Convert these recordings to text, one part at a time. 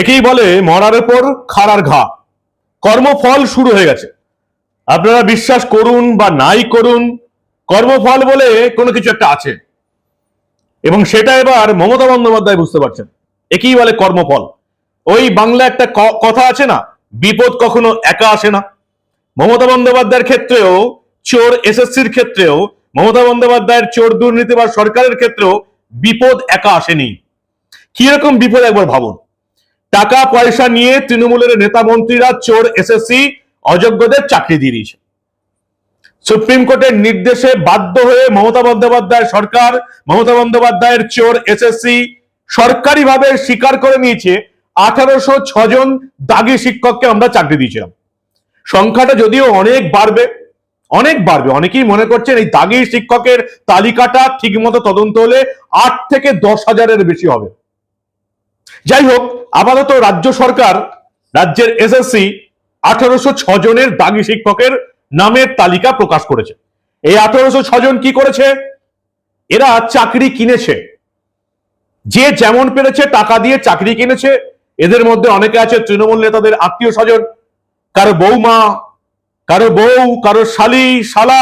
একেই বলে মরার পর খাড়ার ঘা। কর্মফল শুরু হয়ে গেছে। আপনারা বিশ্বাস করুন বা নাই করুন, কর্মফল বলে কোনো কিছু একটা আছে। এবং সেটা এবার মমতা বন্দ্যোপাধ্যায় বুঝতে পারছেন। একেই বলে কর্মফল। ওই বাংলা একটা কথা আছে না, বিপদ কখনো একা আসে না। মমতা বন্দ্যোপাধ্যায়ের ক্ষেত্রেও, চোর এসএসসির ক্ষেত্রেও, মমতা বন্দ্যোপাধ্যায়ের চোর দুর্নীতি বা সরকারের ক্ষেত্রেও বিপদ একা আসেনি। কীরকম বিপদ একবার ভাবুন। টাকা পয়সা নিয়ে তৃণমূলের নেতা মন্ত্রীরা চোর, এসএসসি, অযোগ্যদের চাকরি দিয়ে দিয়েছে। সুপ্রিম কোর্টের নির্দেশে বাধ্য হয়ে মমতা বন্দ্যোপাধ্যায় সরকার, মমতা বন্দ্যোপাধ্যায়ের চোর, এসএসসি সরকারিভাবে স্বীকার করে নিয়েছে, আঠারোশো ছজন দাগি শিক্ষককে আমরা চাকরি দিয়েছিলাম। সংখ্যাটা যদিও অনেক বাড়বে অনেক বাড়বে, অনেকেই মনে করছেন এই দাগি শিক্ষকের তালিকাটা ঠিকমতো তদন্ত হলে আট থেকে দশ হাজারের বেশি হবে। যাই হোক আপাতত রাজ্য সরকার, রাজ্যের এসএসসি আঠারোশো জনের দাগি শিক্ষকের নামের তালিকা প্রকাশ করেছে। এই আঠারোশো জন কি করেছে? এরা চাকরি কিনেছে। যে যেমন পেরেছে টাকা দিয়ে চাকরি কিনেছে। এদের মধ্যে অনেকে আছে তৃণমূল নেতাদের আত্মীয় স্বজন। কারও বৌমা, কারও বউ, কারও শালি, শালা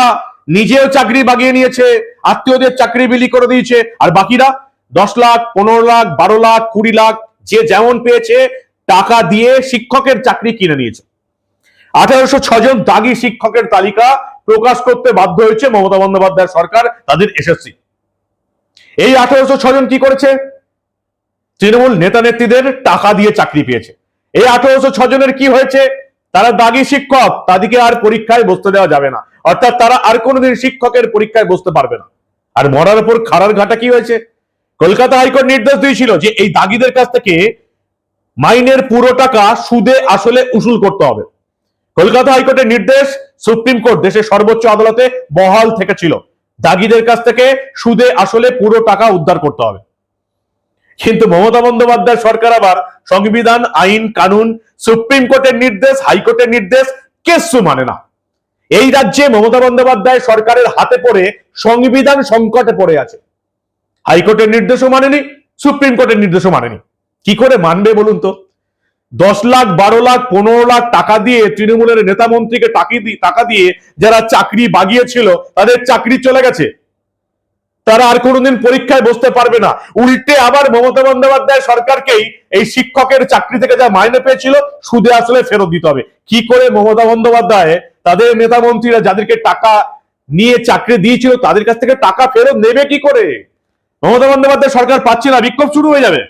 নিজেও চাকরি বাগিয়ে নিয়েছে, আত্মীয়দের চাকরি বিলি করে দিয়েছে। আর বাকিরা দশ লাখ, পনেরো লাখ, বারো লাখ, কুড়ি লাখ যে যেমন পেয়েছে, টাকা দিয়ে শিক্ষকের চাকরি কিনে নিয়েছে। আঠারোশো জন দাগি শিক্ষকের তালিকা প্রকাশ করতে বাধ্য হয়েছে মমতা বন্দ্যোপাধ্যায় সরকার, তাদের এসএসসি। এই আঠারোশো জন কি করেছে? তৃণমূল নেতা নেত্রীদের টাকা দিয়ে চাকরি পেয়েছে। এই আঠারোশো জনের কি হয়েছে? তারা দাগি শিক্ষক, তাদেরকে আর পরীক্ষায় বসতে দেওয়া যাবে না। অর্থাৎ তারা আর কোনোদিন শিক্ষকের পরীক্ষায় বসতে পারবে না। আর মরার উপর খাড়ার ঘাটা কি হয়েছে? কলকাতা হাইকোর্ট নির্দেশ দিয়েছিল যে এই দাগিদের কাছ থেকে মাইনের পুরো টাকা সুদে আসলে উসুল করতে হবে। কলকাতা হাইকোর্টের নির্দেশ সুপ্রিম কোর্ট দেশের সর্বোচ্চ আদালতে বহাল থেকেছিল। দাগিদের কাছ থেকে সুদে আসলে পুরো টাকা উদ্ধার করতে হবে। কিন্তু মমতা বন্দ্যোপাধ্যায় সরকার আবার সংবিধান, আইন, কানুন, সুপ্রিম কোর্টের নির্দেশ, হাইকোর্টের নির্দেশ কেসু মানে না। এই রাজ্যে মমতা বন্দ্যোপাধ্যায় সরকারের হাতে পড়ে সংবিধান সংকটে পড়ে আছে। হাইকোর্টের নির্দেশও মানেনি, সুপ্রিম কোর্টের নির্দেশও মানেনি। কি করে মানবে বলুন তো? দশ লাখ, বারো লাখ, পনেরো লাখ টাকা দিয়ে তৃণমূলের নেতা মন্ত্রীকে টাকি দিয়ে যারা চাকরি বাগিয়েছিল, তাদের চাকরি চলে গেছে। তারা আর কোনোদিন পরীক্ষায় বসতে পারবে না। উল্টে আবার মমতা বন্দ্যোপাধ্যায় সরকারকেই এই শিক্ষকের চাকরি থেকে যা মাইনে পেয়েছিল, সুদে আসলে ফেরত দিতে হবে। কি করে মমতা বন্দ্যোপাধ্যায় তাদের নেতা মন্ত্রীরা যাদেরকে টাকা নিয়ে চাকরি দিয়েছিল, তাদের কাছ থেকে টাকা ফেরত নেবে কি করে? মমতা বন্দ্যোপাধ্যায় সরকার পাচ্ছে না, বিক্ষোভ শুরু হয়ে যাবে।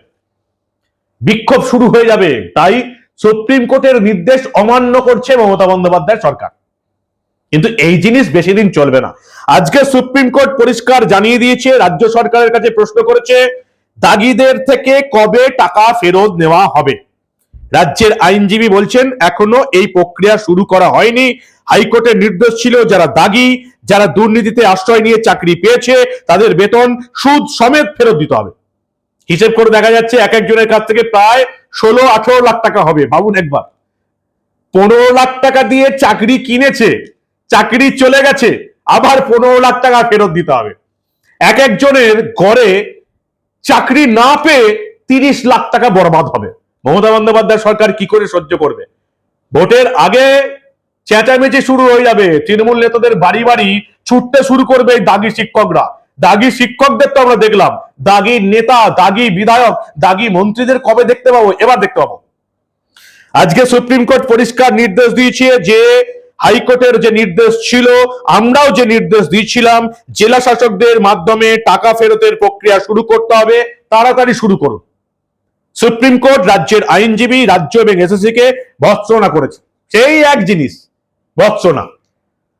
বিক্ষোভ শুরু হয়ে যাবে, তাই সুপ্রিম কোর্টের নির্দেশ অমান্য করছে মমতা বন্দ্যোপাধ্যায় সরকার। কিন্তু এই জিনিস বেশি দিন চলবে না। আজকে সুপ্রিম কোর্ট পরিষ্কার জানিয়ে দিয়েছে, রাজ্য সরকারের কাছে প্রশ্ন করেছে, দাগিদের থেকে কবে টাকা ফেরত নেওয়া হবে? রাজ্যের আইনজীবী বলছেন, এখনও এই প্রক্রিয়া শুরু করা হয়নি। হাইকোর্টের নির্দেশ ছিল যারা দাগি, যারা দুর্নীতিতে আশ্রয় নিয়ে চাকরি পেয়েছে, তাদের বেতন, সুদ সমেত ফেরত দিতে হবে। হিসেব করে দেখা যাচ্ছে এক একজনের কাছ থেকে প্রায় ষোলো, আঠারো লাখ টাকা হবে। ভাবুন একবার। পনেরো লাখ টাকা দিয়ে চাকরি কিনেছে, চাকরি চলে গেছে, আবার পনেরো লাখ টাকা ফেরত দিতে হবে। এক একজনের গড়ে চাকরি না পেয়ে তিরিশ লাখ টাকা বরবাদ হবে। মমতা বন্দ্যোপাধ্যায় সরকার কি করে সহ্য করবে? ভোটের আগে চেঁচামেচি শুরু হয়ে যাবে। তৃণমূল নেতাদের বাড়ি বাড়ি ছুটতে শুরু করবে দাগি শিক্ষকরা। দাগি শিক্ষকদের তো আমরা দেখলাম। দাগি নেতা, দাগি বিধায়ক, দাগি মন্ত্রীদের কবে দেখতে পাবো? এবার দেখতে পাবো। আজকে সুপ্রিম কোর্ট পরিষ্কার নির্দেশ দিয়েছে যে, হাইকোর্টের যে নির্দেশ ছিল, আমরাও যে নির্দেশ দিয়েছিলাম, জেলা শাসকদের মাধ্যমে টাকা ফেরতের প্রক্রিয়া শুরু করতে হবে। তাড়াতাড়ি শুরু করুন। সুপ্রিম কোর্ট রাজ্যের আইনজীবী, রাজ্য এবং এসএসসি কে ভৎসনা করেছে। সেই এক জিনিস, ভৎসনা।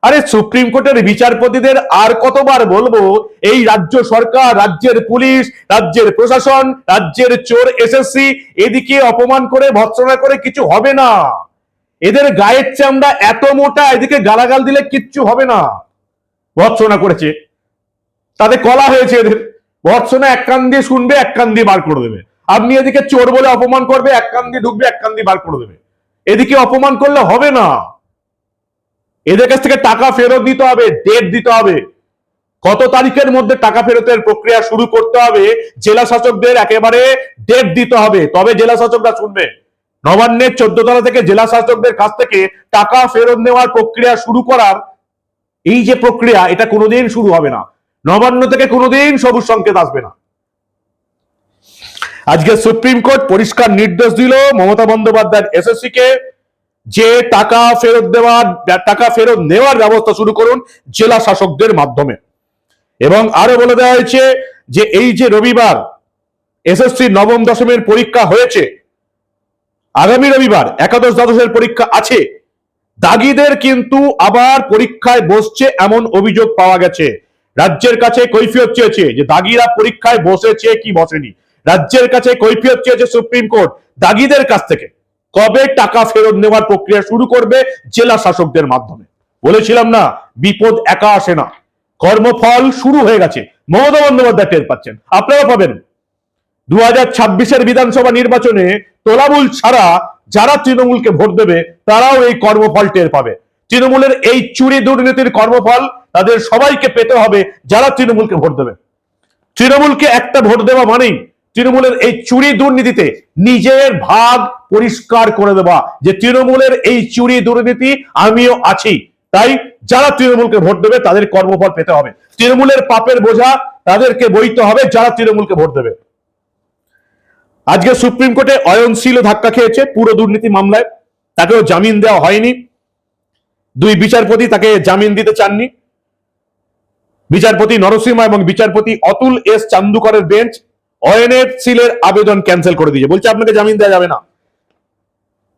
আরে সুপ্রিম কোর্টের বিচারপতিদের আর কতবার বলব, এই রাজ্য সরকার, রাজ্যের পুলিশ, রাজ্যের প্রশাসন, রাজ্যের চোর এসএসসি এদিকে অপমান করে, ভৎসনা করে কিছু হবে না। এদের গায়ের চামড়া এত মোটা, এদিকে গালাগাল দিলে কিচ্ছু হবে না। ভৎসনা করেছে। তাতে কলা হয়েছে এদের। ভৎসনা এক কান দিয়ে শুনবে, এক কান দিয়ে বার করে দেবে। আপনি এদিকে চোর বলে অপমান করবে, এক কান দিয়ে ঢুকবে, এক কান দিয়ে বার করে দেবে। এদিকে অপমান করলে হবে না। এদের কাছ থেকে টাকা ফেরত দিতে হবে ডেট দিতে হবে। কত তারিখের মধ্যে টাকা ফেরতের প্রক্রিয়া শুরু করতে হবে, জেলা শাসকদের একেবারে ডেট দিতে হবে। তবে জেলা শাসকরা শুনবে, নবান্নের চোদ্দ তলা থেকে জেলা শাসকদের কাছ থেকে টাকা ফেরত নেওয়ার প্রক্রিয়া শুরু করার এই যে প্রক্রিয়া, এটা কোনোদিন শুরু হবে না। নবান্ন থেকে কোনোদিন সবুজ সংকেত আসবে না। আজকে সুপ্রিম কোর্ট পরিষ্কার নির্দেশ দিল মমতা বন্দ্যোপাধ্যায় এসএসসি কে যে টাকা ফেরত দেওয়ার, টাকা ফেরত নেওয়ার ব্যবস্থা শুরু করুন জেলা শাসকদের মাধ্যমে। এবং আরও বলে দেওয়া হয়েছে যে এই যে রবিবার এসএসসি নবম দশমের পরীক্ষা হয়েছে, আগামী রবিবার একাদশ দ্বাদশের পরীক্ষা আছে, দাগিদের কিন্তু আবার পরীক্ষায় বসছে এমন অভিযোগ পাওয়া গেছে। রাজ্যের কাছে কৈফিয়ত চেয়েছে যে দাগিরা পরীক্ষায় বসেছে কি বসেনি। রাজ্যের কাছে কৈফিয়ত চেয়েছে সুপ্রিম কোর্ট দাগিদের কাছ থেকে। কবে টাকা ফেরত নেওয়ার প্রক্রিয়া শুরু করবে জেলা শাসকদের মাধ্যমে? বলেছিলাম না, বিপদ একা আসে না। কর্মফল শুরু হয়ে গেছে। মমতা বন্দ্যোপাধ্যায় টের পাচ্ছেন। আপনারা পাবেন। দু হাজার ছাব্বিশের বিধানসভা নির্বাচনে তোলামূল ছাড়া যারা তৃণমূলকে ভোট দেবে, তারাও এই কর্মফল টের পাবে। তৃণমূলের এই চুরি দুর্নীতির কর্মফল তাদের সবাইকে পেতে হবে যারা তৃণমূলকে ভোট দেবে। তৃণমূলকে একটা ভোট দেওয়া মানেই তৃণমূলের এই চুরি দুর্নীতিতে নিজের ভাগ পরিষ্কার করে দেওয়া। যে তৃণমূলের এই চুরি দুর্নীতি, আমিও আছি। তাই যারা তৃণমূলকে ভোট দেবে, তাদের কর্মফল পেতে হবে। তৃণমূলের পাপের বোঝা তাদেরকে বইতে হবে, যারা তৃণমূলকে ভোট দেবে। আজকে সুপ্রিম কোর্টে অয়নশীল ধাক্কা খেয়েছে পুরো দুর্নীতি মামলায়। তাকেও জামিন দেওয়া হয়নি। দুই বিচারপতি তাকে জামিন দিতে চাননি। বিচারপতি নরসিংহা এবং বিচারপতি অতুল এস চান্দুকরের বেঞ্চ অয়নের সিলের আবেদন ক্যান্সেল করে দিয়েছে। বলছে, আপনাকে জামিন দেওয়া যাবে না।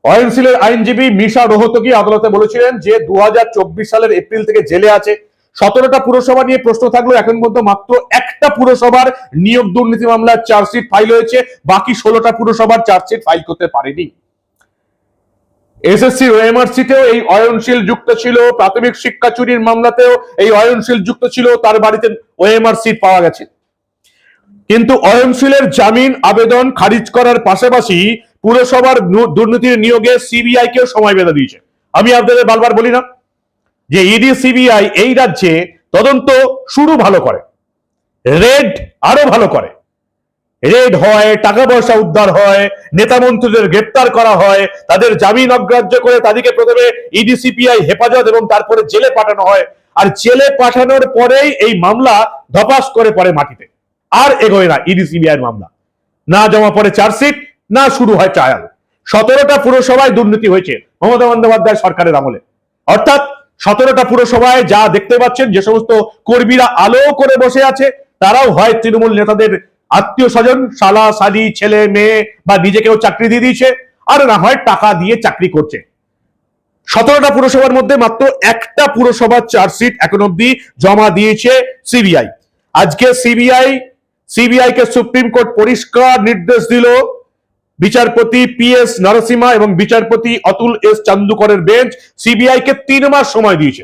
অয়ন আইনজীবী মিশা রোহতকি আদালতে বলেছিলেন যে দু হাজার চব্বিশ সালের এপ্রিল থেকে জেলে আছে। সতেরোটা পুরসভা নিয়ে প্রশ্ন থাকলেও এখন পর্যন্ত মাত্র একটা পুরসভার নিয়োগ দুর্নীতি মামলার চার্জশিট ফাইল হয়েছে। বাকি ষোলোটা পুরসভার চার্জশিট ফাইল করতে পারেনি। এসএসসি ওএমআর সিটেও এই অয়নশীল যুক্ত ছিল। প্রাথমিক শিক্ষা চুরির মামলাতেও এই অয়নশীল যুক্ত ছিল। তার বাড়িতে ওএমআর সিট পাওয়া গেছে। কিন্তু অয়নশীলের জামিন আবেদন খারিজ করার পাশাপাশি পুরসভার দুর্নীতির নিয়োগে সিবিআই কেও সময় বেঁধে দিয়েছে। আমি আপনাদের বারবার বলি না যে ইডি, সিবিআই এই রাজ্যে তদন্ত শুরু ভালো করে, রেড আরও ভালো করে। রেড হয়, টাকা পয়সা উদ্ধার হয়, নেতা মন্ত্রীদের গ্রেপ্তার করা হয়, তাদের জামিন অগ্রাহ্য করে তাদেরকে প্রথমে ইডি, সিপিআই হেফাজত এবং তারপরে জেলে পাঠানো হয়। আর জেলে পাঠানোর পরেই এই মামলা ধপাস করে পড়ে মাটিতে। আর এগোয় না, ইডি সিবিআই মামলা। না জমা পড়ে চার্জশিট না শুরু হয় ট্রায়াল সতেরোটা পুরসভায় দুর্নীতি হয়েছে, মমতা বন্দ্যোপাধ্যায় সরকারের আমলে। অর্থাৎ সতেরোটা পুরসভায় যা দেখতে পাচ্ছেন, যে সমস্ত কর্মীরা আলো করে বসে আছে, তারাও হয় তৃণমূল নেতাদের আত্মীয় স্বজন শালা, শালি, ছেলে, মেয়ে, বা নিজেকেও চাকরি দিয়ে দিয়েছে, আর না হয় টাকা দিয়ে চাকরি করছে। সতেরোটা পুরসভার মধ্যে মাত্র একটা পুরসভার চার্জশিট এখন অব্দি জমা দিয়েছে সিবিআই। আজকে সিবিআই সিবিআই কে সুপ্রিম কোর্ট পরিষ্কার নির্দেশ দিল। বিচারপতি পি এস নরসিমা এবং বিচারপতি অতুল এস চান্দুকরের বেঞ্চ সিবিআই কে তিন মাস সময় দিয়েছে।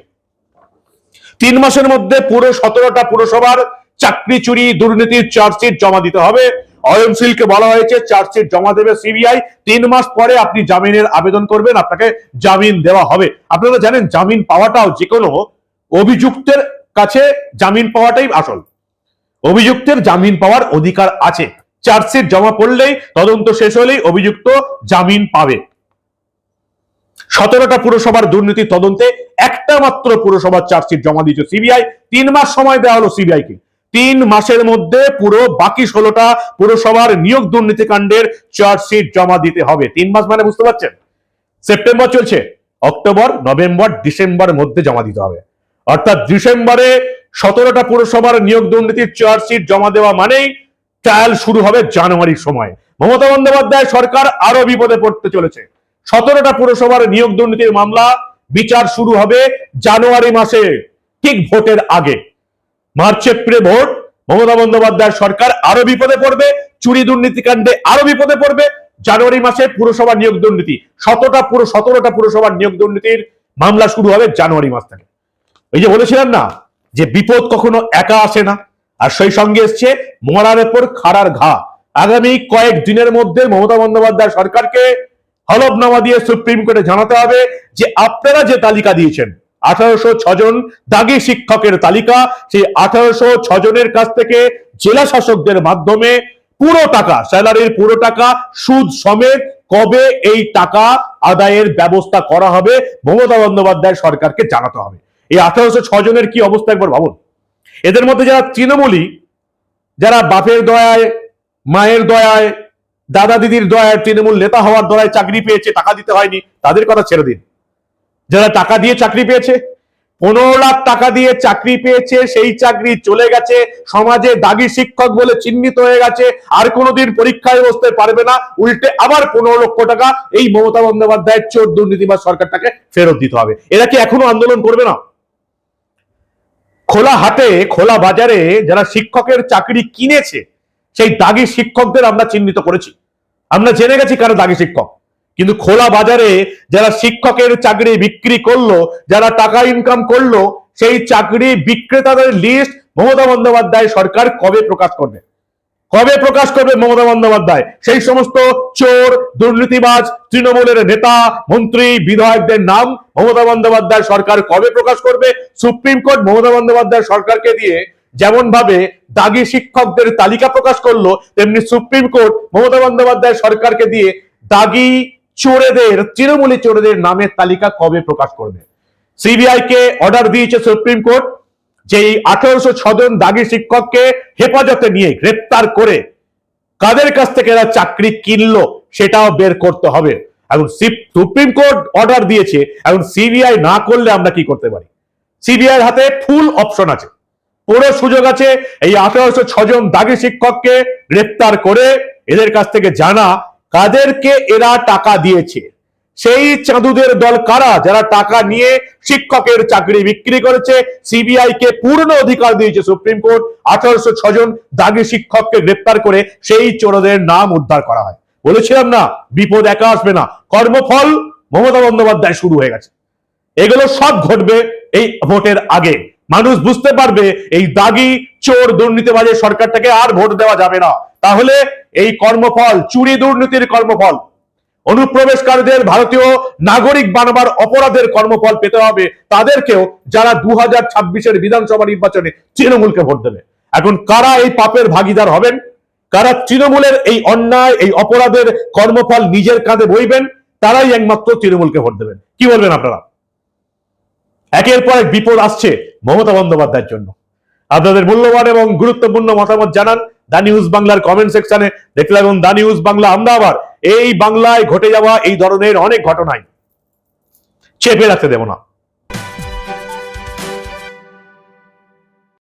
তিন মাসের মধ্যে পুরো সতেরোটা পুরসভার চাকরি চুরি, দুর্নীতির চার্জশিট জমা দিতে হবে। অয়নশীলকে বলা হয়েছে চার্জশিট জমা দেবে সিবিআই তিন মাস পরে আপনি জামিনের আবেদন করবেন, আপনাকে জামিন দেওয়া হবে। আপনারা জানেন, জামিন পাওয়াটাও যে কোনো অভিযুক্তের কাছে জামিন পাওয়াটাই আসল। অভিযুক্তের জামিন পাওয়ার অধিকার আছে। চার্জশিট জমা পড়লেই তদন্ত শেষ হলেই অভিযুক্ত জামিন পাবে। সতেরোটা পুরসভার দুর্নীতি তদন্তে একটা মাত্র পুরসভার চার্জশিট জমা দিয়েছে সিবিআই। তিন মাস সময় দেওয়া হলো সিবিআই কে। তিন মাসের মধ্যে পুরো বাকি ষোলোটা পুরসভার নিয়োগ দুর্নীতি কাণ্ডের চার্জশিট জমা দিতে হবে। তিন মাস মানে বুঝতে পারছেন? সেপ্টেম্বর চলছে। অক্টোবর, নভেম্বর, ডিসেম্বরের মধ্যে জমা দিতে হবে। অর্থাৎ ডিসেম্বরে সতেরোটা পুরসভার নিয়োগ দুর্নীতির চার্জশিট জমা দেওয়া মানেই ট্রায়াল শুরু হবে জানুয়ারির সময়। মমতা বন্দ্যোপাধ্যায় সরকার আরও বিপদে পড়তে চলেছে। সতেরোটা পুরসভার নিয়োগ দুর্নীতির মামলা বিচার শুরু হবে জানুয়ারি মাসে, ঠিক ভোটের আগে। মার্চ, এপ্রিলে ভোট, মমতা বন্দ্যোপাধ্যায় সরকার আরও বিপদে পড়বে, চুরি দুর্নীতি কাণ্ডে আরও বিপদে পড়বে, জানুয়ারি মাসে পুরসভা নিয়োগ দুর্নীতি। শতটা পুরো সতেরোটা পুরসভার নিয়োগ দুর্নীতির মামলা শুরু হবে জানুয়ারি মাস থেকে। এই যে বলেছিলাম না যে বিপদ কখনো একা আসে না। আর সেই সঙ্গে এসছে মরার উপর খাড়ার ঘা। আগামী কয়েক দিনের মধ্যে মমতা বন্দ্যোপাধ্যায় সরকারকে হলফনামা দিয়ে সুপ্রিম কোর্টে জানাতে হবে যে আপনারা যে তালিকা দিয়েছেন, আঠারোশো ছজন দাগি শিক্ষকের তালিকা, সেই আঠারোশো ছজনের কাছ থেকে জেলা শাসকদের মাধ্যমে পুরো টাকা, স্যালারির পুরো টাকা, সুদ সমেত কবে এই টাকা আদায়ের ব্যবস্থা করা হবে, মমতা বন্দ্যোপাধ্যায় সরকারকে জানাতে হবে। এই আঠারোশো ছজনের কি অবস্থা একবার ভাবুন। এদের মধ্যে যারা তৃণমূলী, যারা বাপের দয়ায়, মায়ের দয়ায়, দাদা দিদির দয়ায় তৃণমূল নেতা হওয়ার দয়ায় চাকরি পেয়েছে, টাকা দিতে হয়নি, তাদের কথা ছেড়ে দিন। যারা টাকা দিয়ে চাকরি পেয়েছে, পনেরো লাখ টাকা দিয়ে চাকরি পেয়েছে, সেই চাকরি চলে গেছে, সমাজে দাগি শিক্ষক বলে চিহ্নিত হয়ে গেছে, আর কোনোদিন পরীক্ষায় বসতে পারবে না, উল্টে আবার পনেরো লক্ষ টাকা এই মমতা বন্দ্যোপাধ্যায়ের চোর দুর্নীতিবাজ সরকারটাকে ফেরত দিতে হবে। এরা কি এখনও আন্দোলন করবে না? খোলা হাতে খোলা বাজারে যারা শিক্ষকের চাকরি কিনেছে, সেই দাগি শিক্ষকদের আমরা চিহ্নিত করেছি। আমরা জেনে গেছি কারও দাগি শিক্ষক। কিন্তু খোলা বাজারে যারা শিক্ষকের চাকরি বিক্রি করল, যারা টাকা ইনকাম করল, সেই চাকরি বিক্রেতাদের লিস্ট মমতা বন্দ্যোপাধ্যায় সরকার কবে প্রকাশ করবে? কবে প্রকাশ করবে মমতা বন্দ্যোপাধ্যায়? সেই সমস্ত চোর, দুর্নীতিবাজ, তৃণমূলের নেতা, মন্ত্রী, বিধায়কদের নাম মমতা বন্দ্যোপাধ্যায় সরকার কবে প্রকাশ করবে? সুপ্রিম কোর্ট মমতা বন্দ্যোপাধ্যায় সরকারকে দিয়ে যেমন ভাবে দাগি শিক্ষকদের তালিকা প্রকাশ করল, তেমনি সুপ্রিম কোর্ট মমতা বন্দ্যোপাধ্যায় সরকারকে দিয়ে দাগি চোরেদের, তৃণমূলী চোরেদের নামের তালিকা কবে প্রকাশ করবে? সিবিআই কে অর্ডার দিয়েছে সুপ্রিম কোর্ট। যে এই আঠারোশো ছজন দাগি শিক্ষককে হেফাজতে নিয়ে গ্রেপ্তার করে কাদের কাছ থেকে এরা চাকরি কিনলো সেটাও বের করতে হবে। এখন সুপ্রিম কোর্ট অর্ডার দিয়েছে, এখন সিবিআই না করলে আমরা কি করতে পারি? সিবিআই এর হাতে ফুল অপশন আছে। পুরো সুযোগ আছে এই আঠারোশো ছজন দাগি শিক্ষককে গ্রেপ্তার করে এদের কাছ থেকে জানা কাদেরকে এরা টাকা দিয়েছে। সেই চাঁদুদের দল কারা যারা টাকা নিয়ে শিক্ষকের চাকরি বিক্রি করেছে? সিবিআই কে পূর্ণ অধিকার দিয়েছে সুপ্রিম কোর্ট। আঠারোশো ছজন দাগি শিক্ষককে গ্রেপ্তার করে সেই চোরদের নাম উদ্ধার করা হয়। বলেছিলাম না, বিপদ একা আসবে না। কর্মফল মমতা বন্দ্যোপাধ্যায় শুরু হয়ে গেছে। এগুলো সব ঘটবে এই ভোটের আগে। মানুষ বুঝতে পারবে, এই দাগি চোর দুর্নীতিবাজের সরকারটাকে আর ভোট দেওয়া যাবে না। তাহলে এই কর্মফল, চুরি দুর্নীতির কর্মফল অনুপ্রবেশকারীদের ভারতীয় নাগরিক বানাবার অপরাধের কর্মফল পেতে হবে তাদেরকেও যারা দু হাজার ছাব্বিশের বিধানসভা নির্বাচনে তৃণমূলকে ভোট দেবে। এখন কারা এই পাপের ভাগিদার হবেন? কারা তৃণমূলের এই অন্যায়, এই অপরাধের কর্মফল নিজের কাঁধে বইবেন? তারাই একমাত্র তৃণমূলকে ভোট দেবেন। কি বলবেন আপনারা? একের পর এক বিপদ আসছে মমতা বন্দ্যোপাধ্যায়ের জন্য। আপনাদের মূল্যবান এবং গুরুত্বপূর্ণ মতামত জানান দা নিউজ বাংলার কমেন্ট সেকশনে দেখলাম এবং দা নিউজ বাংলা আমরা আবার এই বাংলায় ঘটে যাওয়া এই ধরনের অনেক ঘটনায় চেপে রাখতে দেব না।